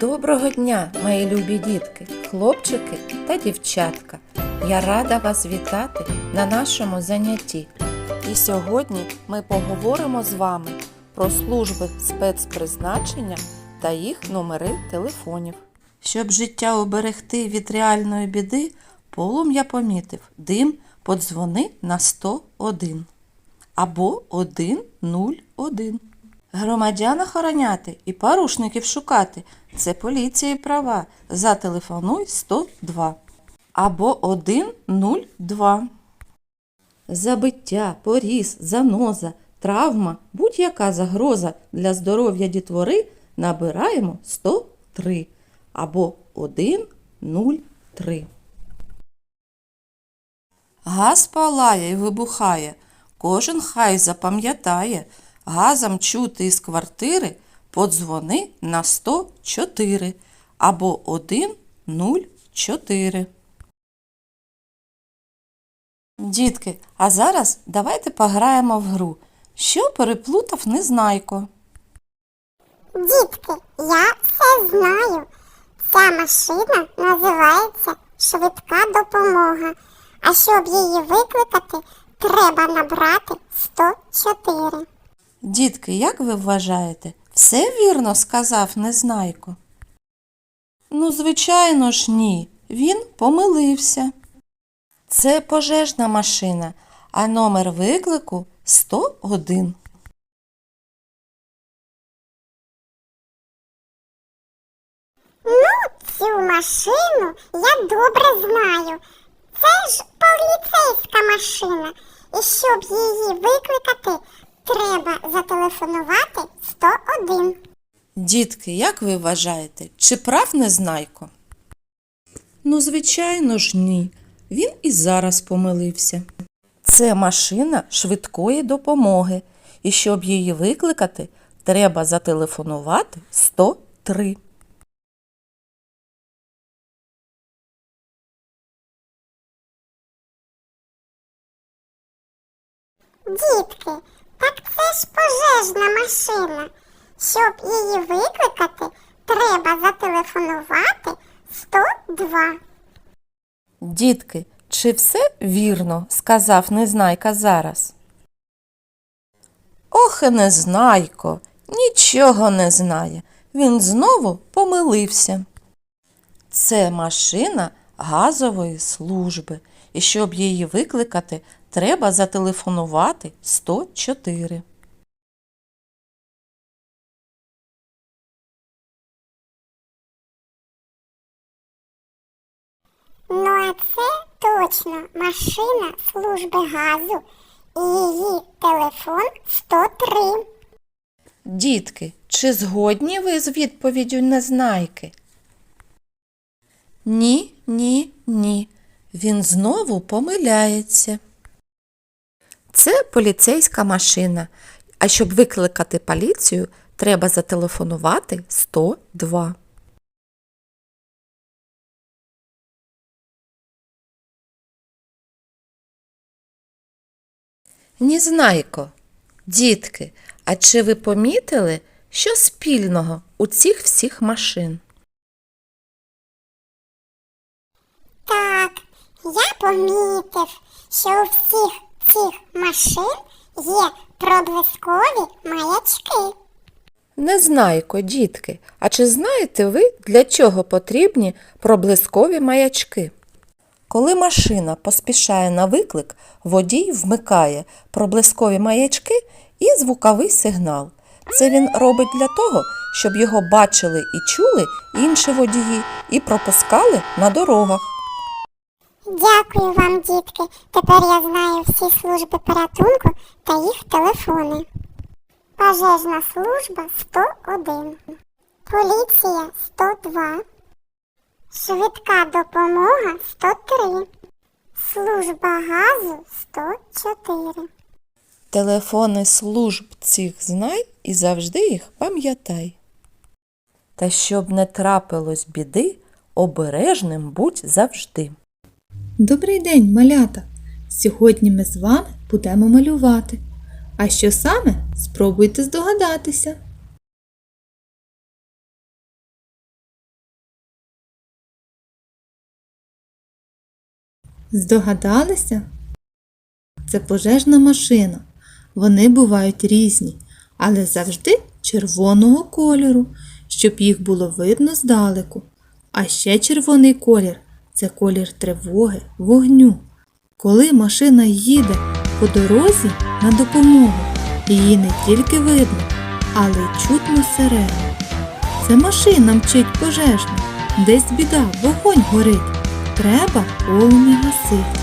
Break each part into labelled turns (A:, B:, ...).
A: Доброго дня, мої любі дітки, хлопчики та дівчатка. Я рада вас вітати на нашому занятті. І сьогодні ми поговоримо з вами про служби спецпризначення та їх номери телефонів. Щоб життя оберегти від реальної біди, полум'я помітив дим подзвони на 101 або 101. Громадян охороняти і порушників шукати. Це поліція і права. Зателефонуй 102 або 102. Забиття, поріз, заноза, травма, будь-яка загроза для здоров'я дітвори набираємо 103 або 103. Газ палає і вибухає. Кожен хай запам'ятає. Газом чути із квартири подзвони на 104 або 104. Дітки, а зараз давайте пограємо в гру. Що переплутав Незнайко?
B: Дітки, я все знаю. Ця машина називається швидка допомога. А щоб її викликати, треба набрати 104.
A: Дітки, як ви вважаєте, все вірно сказав Незнайко? Ну, звичайно ж, ні. Він помилився. Це пожежна машина, а номер виклику 101.
B: Ну, Цю машину я добре знаю. Це ж поліцейська машина. І щоб її викликати, треба зателефонувати 101.
A: Дітки, як ви вважаєте, чи прав Незнайко? Ну, звичайно ж, ні. Він і зараз помилився. Це машина швидкої допомоги, і щоб її викликати, треба зателефонувати 103.
B: Дітки, пожежна машина. Щоб її викликати, треба зателефонувати 102.
A: Дітки, чи все вірно, сказав Незнайка зараз? Ох, Незнайко, нічого не знає. Він знову помилився. Це машина газової служби, і щоб її викликати, треба зателефонувати 104.
B: Ну а це точно машина служби газу і її телефон 103.
A: Дітки, чи згодні ви з відповіддю Незнайки? Ні, ні, ні. Він знову помиляється. Це поліцейська машина. А щоб викликати поліцію, треба зателефонувати 102. Незнайко, дітки, а чи ви помітили, що спільного у цих всіх машин?
B: Так, я помітив, що у всіх цих машин є проблискові маячки.
A: Незнайко, дітки, а чи знаєте ви, для чого потрібні проблискові маячки? Коли машина поспішає на виклик, водій вмикає проблискові маячки і звуковий сигнал. Це він робить для того, щоб його бачили і чули інші водії і пропускали на дорогах.
B: Дякую вам, дітки. Тепер я знаю всі служби порятунку та їх телефони. Пожежна служба 101. Поліція 102. Швидка допомога 103. Служба газу 104.
A: Телефони служб цих знай і завжди їх пам'ятай. Та щоб не трапилось біди, обережним будь завжди.
C: Добрий день, малята! Сьогодні ми з вами будемо малювати. А що саме? Спробуйте здогадатися. Здогадалися? Це пожежна машина. Вони бувають різні, але завжди червоного кольору, щоб їх було видно здалеку. А ще червоний колір це колір тривоги, вогню. Коли машина їде по дорозі на допомогу, її не тільки видно, але й чутно сирену. Це машина мчить пожежна, десь біда, вогонь горить. Треба полум'я гасити.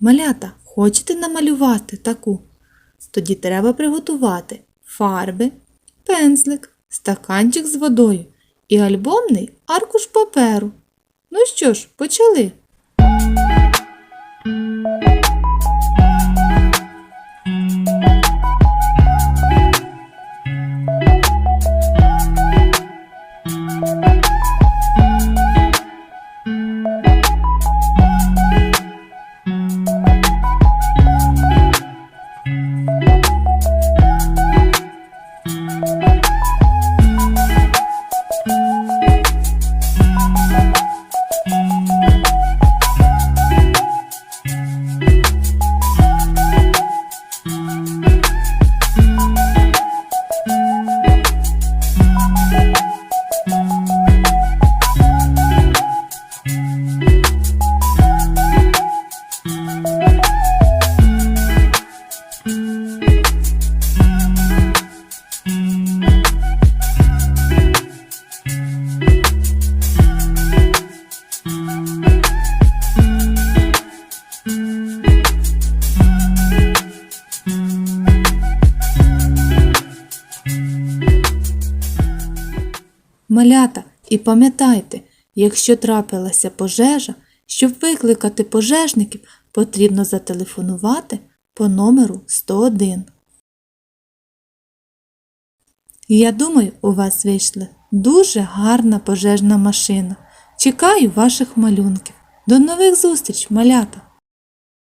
C: Малята, хочете намалювати таку? Тоді треба приготувати фарби, пензлик, стаканчик з водою і альбомний аркуш паперу. Ну що ж, почали. Малята, і пам'ятайте, якщо трапилася пожежа, щоб викликати пожежників, потрібно зателефонувати по номеру 101. Я думаю, у вас вийшла дуже гарна пожежна машина. Чекаю ваших малюнків. До нових зустріч, малята!